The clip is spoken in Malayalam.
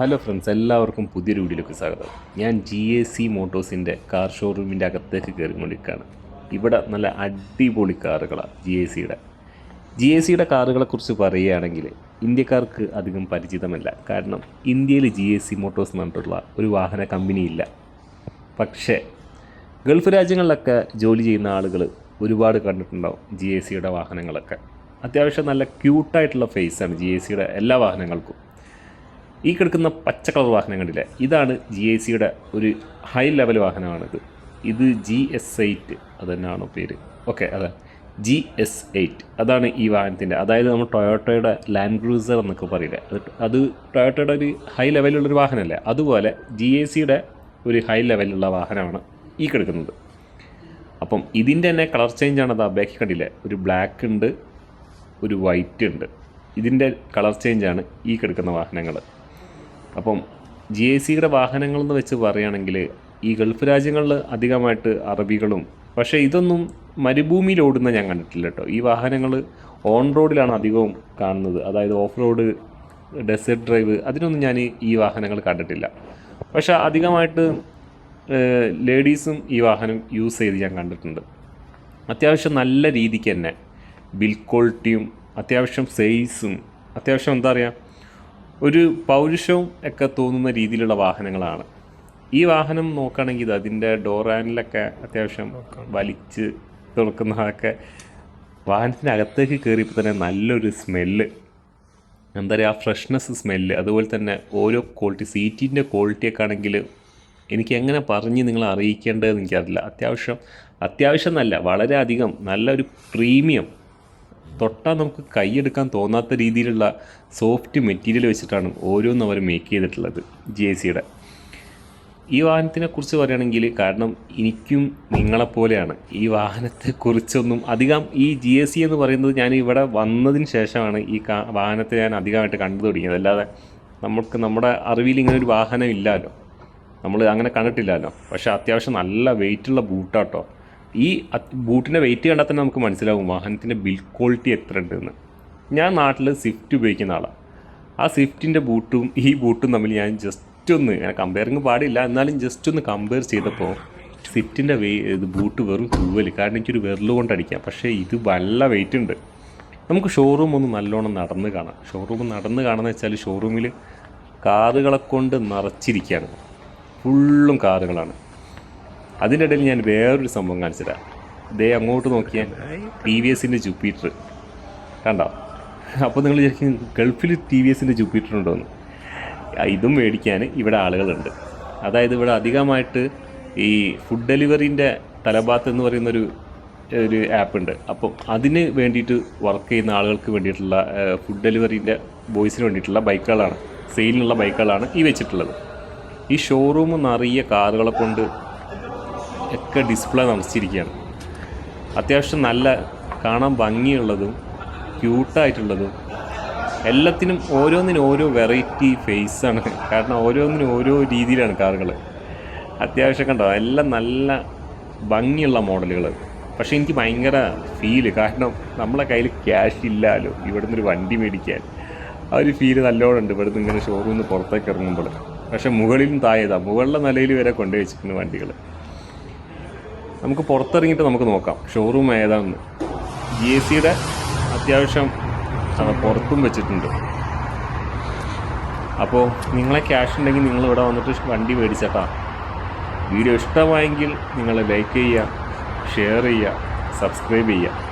ഹലോ ഫ്രണ്ട്സ് എല്ലാവർക്കും പുതിയൊരു വീഡിയോയിലേക്ക് സ്വാഗതം. ഞാൻ ജി എ സി മോട്ടോഴ്സിന്റെ കാർ ഷോറൂമിന്റെ അകത്തേക്ക് കയറിക്കൊണ്ടിരിക്കുകയാണ്. ഇവിടെ നല്ല അടിപൊളി കാറുകളാണ് ജി എ സിയുടെ ജി എ സിയുടെ കാറുകളെക്കുറിച്ച് പറയുകയാണെങ്കിൽ ഇന്ത്യക്കാർക്ക് അധികം പരിചിതമല്ല. കാരണം ഇന്ത്യയിൽ ജി എ സി മോട്ടോഴ്സ് എന്ന് പറഞ്ഞിട്ടുള്ള ഒരു വാഹന കമ്പനിയില്ല. പക്ഷേ ഗൾഫ് രാജ്യങ്ങളിലൊക്കെ ജോലി ചെയ്യുന്ന ആളുകൾ ഒരുപാട് കണ്ടിട്ടുണ്ടാവും ജി എ സിയുടെ വാഹനങ്ങളൊക്കെ. അത്യാവശ്യം നല്ല ക്യൂട്ടായിട്ടുള്ള ഫേസാണ് ജി എ സിയുടെ എല്ലാ വാഹനങ്ങൾക്കും. ഈ കിടക്കുന്ന പച്ച കളർ വാഹനം ഇതാണ് ജി ഐ സിയുടെ ഒരു ഹൈ ലെവൽ വാഹനമാണിത്. ഇത് ജി എസ് എയ്റ്റ് അത് തന്നെയാണോ പേര്? ഓക്കെ അതെ. ജി എസ് എയ്റ്റ് അതാണ് ഈ വാഹനത്തിന്റെ അതായത് നമ്മൾ ടൊയോട്ടയുടെ ലാൻഡ് ക്രൂസർ എന്നൊക്കെ പറയില്ലേ? അത് അത് ടൊയോട്ടയുടെ ഒരു ഹൈ ലെവലുള്ളൊരു വാഹനമല്ലേ? അതുപോലെ ജി എ സിയുടെ ഒരു ഹൈ ലെവലുള്ള വാഹനമാണ് ഈ കിടക്കുന്നത്. അപ്പം ഇതിന്റെ തന്നെ കളർ ചേഞ്ച് ആണ് അത് ബാക്കി കണ്ടില്ലേ ഒരു ബ്ലാക്ക് ഉണ്ട് ഒരു വൈറ്റ് ഉണ്ട്. ഇതിന്റെ കളർ ചേഞ്ചാണ് ഈ കിടക്കുന്ന വാഹനങ്ങൾ. അപ്പം ജി എ സിയുടെ വാഹനങ്ങളെന്ന് വെച്ച് പറയുകയാണെങ്കിൽ ഈ ഗൾഫ് രാജ്യങ്ങളിൽ അധികമായിട്ട് അറബികളും പക്ഷേ ഇതൊന്നും മരുഭൂമിയിൽ ഓടുന്ന ഞാൻ കണ്ടിട്ടില്ല കേട്ടോ. ഈ വാഹനങ്ങൾ ഓൺ റോഡിലാണ് അധികവും കാണുന്നത്. അതായത് ഓഫ് റോഡ് ഡെസേർട്ട് ഡ്രൈവ് അതിനൊന്നും ഞാൻ ഈ വാഹനങ്ങൾ കണ്ടിട്ടില്ല. പക്ഷേ അധികമായിട്ട് ലേഡീസും ഈ വാഹനം യൂസ് ചെയ്ത് ഞാൻ കണ്ടിട്ടുണ്ട്. അത്യാവശ്യം നല്ല രീതിക്ക് തന്നെ ബിൽ ക്വാളിറ്റിയും അത്യാവശ്യം സൈസും അത്യാവശ്യം എന്താ പറയുക ഒരു പൗരുഷവും ഒക്കെ തോന്നുന്ന രീതിയിലുള്ള വാഹനങ്ങളാണ്. ഈ വാഹനം നോക്കുകയാണെങ്കിൽ ഇത് അതിന്റെ ഡോർ അത്യാവശ്യം വലിച്ച് തുറക്കുന്നതൊക്കെ വാഹനത്തിന്റെ അകത്തേക്ക് കയറിയപ്പോൾ തന്നെ നല്ലൊരു സ്മെല്ല് എന്താ പറയുക ആ ഫ്രഷ്നെസ് സ്മെല്ല് അതുപോലെ തന്നെ ഓരോ ക്വാളിറ്റി സീറ്റിന്റെ ക്വാളിറ്റിയൊക്കെ ആണെങ്കിൽ എനിക്ക് എങ്ങനെ പറഞ്ഞ് നിങ്ങളെ അറിയിക്കേണ്ടതെന്ന് എനിക്കറിയില്ല. അത്യാവശ്യം അത്യാവശ്യം നല്ല വളരെയധികം നല്ലൊരു പ്രീമിയം തൊട്ടാൽ നമുക്ക് കൈയെടുക്കാൻ തോന്നാത്ത രീതിയിലുള്ള സോഫ്റ്റ് മെറ്റീരിയൽ വെച്ചിട്ടാണ് ഓരോന്നും അവർ മേക്ക് ചെയ്തിട്ടുള്ളത് ജി എ സിയുടെ ഈ വാഹനത്തിനെ കുറിച്ച് പറയുകയാണെങ്കിൽ കാരണം എനിക്കും നിങ്ങളെപ്പോലെയാണ്. ഈ വാഹനത്തെക്കുറിച്ചൊന്നും അധികം ഈ ജി എസ് സി എന്ന് പറയുന്നത് ഞാൻ ഇവിടെ വന്നതിന് ശേഷമാണ് ഈ വാഹനത്തെ ഞാൻ അധികമായിട്ട് കണ്ടു തുടങ്ങിയത്. അല്ലാതെ നമുക്ക് നമ്മുടെ അറിവിൽ ഇങ്ങനെ ഒരു വാഹനം ഇല്ലല്ലോ നമ്മൾ അങ്ങനെ കണ്ടിട്ടില്ലല്ലോ പക്ഷേ അത്യാവശ്യം നല്ല വെയിറ്റുള്ള ബൂട്ടാട്ടോ ഈ ബൂട്ടിന്റെ വെയിറ്റ് കണ്ടാൽ തന്നെ നമുക്ക് മനസ്സിലാവും വാഹനത്തിന്റെ ബിൽഡ് ക്വാളിറ്റി എത്ര ഉണ്ടെന്ന്. ഞാൻ നാട്ടിൽ സ്വിഫ്റ്റ് ഉപയോഗിക്കുന്ന ആളാണ് ആ സ്വിഫ്റ്റിന്റെ ബൂട്ടും ഈ ബൂട്ടും തമ്മിൽ ഞാൻ ജസ്റ്റ് ഒന്ന് കമ്പയറിങ് പാടില്ല. എന്നാലും ജസ്റ്റ് ഒന്ന് കമ്പയർ ചെയ്തപ്പോൾ സ്വിഫ്റ്റിന്റെ വേ ഇത് ബൂട്ട് വെറും തൂവൽ കാരണം എനിക്കൊരു വിരൽ കൊണ്ട് അടിക്കാം. പക്ഷേ ഇത് വല്ല വെയിറ്റ് ഉണ്ട്. നമുക്ക് ഷോറൂം ഒന്ന് നല്ലോണം നടന്ന് കാണാം. ഷോറൂം നടന്ന് കാണുന്നത് വെച്ചാൽ ഷോറൂമിൽ കാറുകളെ കൊണ്ട് നിറച്ചിരിക്കുകയാണ്. ഫുള്ളും കാറുകളാണ്. അതിന്റെ ഇടയിൽ ഞാൻ വേറൊരു സംഭവം കാണിച്ചുതരാം ദേ അങ്ങോട്ട് നോക്കിയാൽ ടി വി എസിന്റെ ജൂപ്പിറ്റർ. കണ്ടോ? അപ്പോൾ നിങ്ങൾ വിചാരിക്കും ഗൾഫിൽ ടി വി എസിന്റെ ജൂപ്പിറ്റർ ഉണ്ടോയെന്ന് ഇതും മേടിക്കാൻ ഇവിടെ ആളുകളുണ്ട്. അതായത് ഇവിടെ അധികമായിട്ട് ഈ ഫുഡ് ഡെലിവറിന്റെ തലഭാത്ത് എന്ന് പറയുന്നൊരു ഒരു ആപ്പ് ഉണ്ട് അപ്പം അതിന് വേണ്ടിയിട്ട് വർക്ക് ചെയ്യുന്ന ആളുകൾക്ക് വേണ്ടിയിട്ടുള്ള ഫുഡ് ഡെലിവറിന്റെ ബോയ്സിന് വേണ്ടിയിട്ടുള്ള ബൈക്കുകളാണ് സെയിലിനുള്ള ബൈക്കുകളാണ് ഈ വെച്ചിട്ടുള്ളത്. ഈ ഷോറൂം നിറയെ കാറുകളെ കൊണ്ട് ഒക്കെ ഡിസ്പ്ലേ നിറച്ചിരിക്കുകയാണ് അത്യാവശ്യം നല്ല കാണാൻ ഭംഗിയുള്ളതും ക്യൂട്ടായിട്ടുള്ളതും എല്ലാത്തിനും ഓരോന്നിനും ഓരോ വെറൈറ്റി ഫേസാണ് കാരണം ഓരോന്നിനും ഓരോ രീതിയിലാണ് കാറുകൾ അത്യാവശ്യം കണ്ടോ എല്ലാം നല്ല ഭംഗിയുള്ള മോഡലുകൾ പക്ഷേ എനിക്ക് ഭയങ്കര ഫീൽ കാരണം നമ്മളെ കയ്യിൽ ക്യാഷ് ഇല്ലല്ലോ ഇവിടുന്ന് ഒരു വണ്ടി മേടിക്കാൻ. ആ ഒരു ഫീൽ നല്ലോണം ഉണ്ട് ഇവിടുന്ന് ഇങ്ങനെ ഷോറൂമിൽ പുറത്തേക്ക് ഇറങ്ങുമ്പോൾ പക്ഷേ മുകളിലും താഴെതാണ് മുകളിലെ നിലയിൽ വരെ കൊണ്ടുപോയി വെച്ചിട്ടുണ്ട് വണ്ടികൾ നമുക്ക് പുറത്തിറങ്ങിയിട്ട് നമുക്ക് നോക്കാം. ഷോറൂം ഏതാണെന്ന് ജി എ സിയുടെ അത്യാവശ്യം അത് പുറത്തും വെച്ചിട്ടുണ്ട്. അപ്പോൾ നിങ്ങളെ ക്യാഷ് ഉണ്ടെങ്കിൽ നിങ്ങൾ ഇവിടെ വന്നിട്ട് വണ്ടി മേടിച്ചേട്ടാ. വീഡിയോ ഇഷ്ടമായെങ്കിൽ നിങ്ങൾ ലൈക്ക് ചെയ്യുക ഷെയർ ചെയ്യുക സബ്സ്ക്രൈബ് ചെയ്യുക.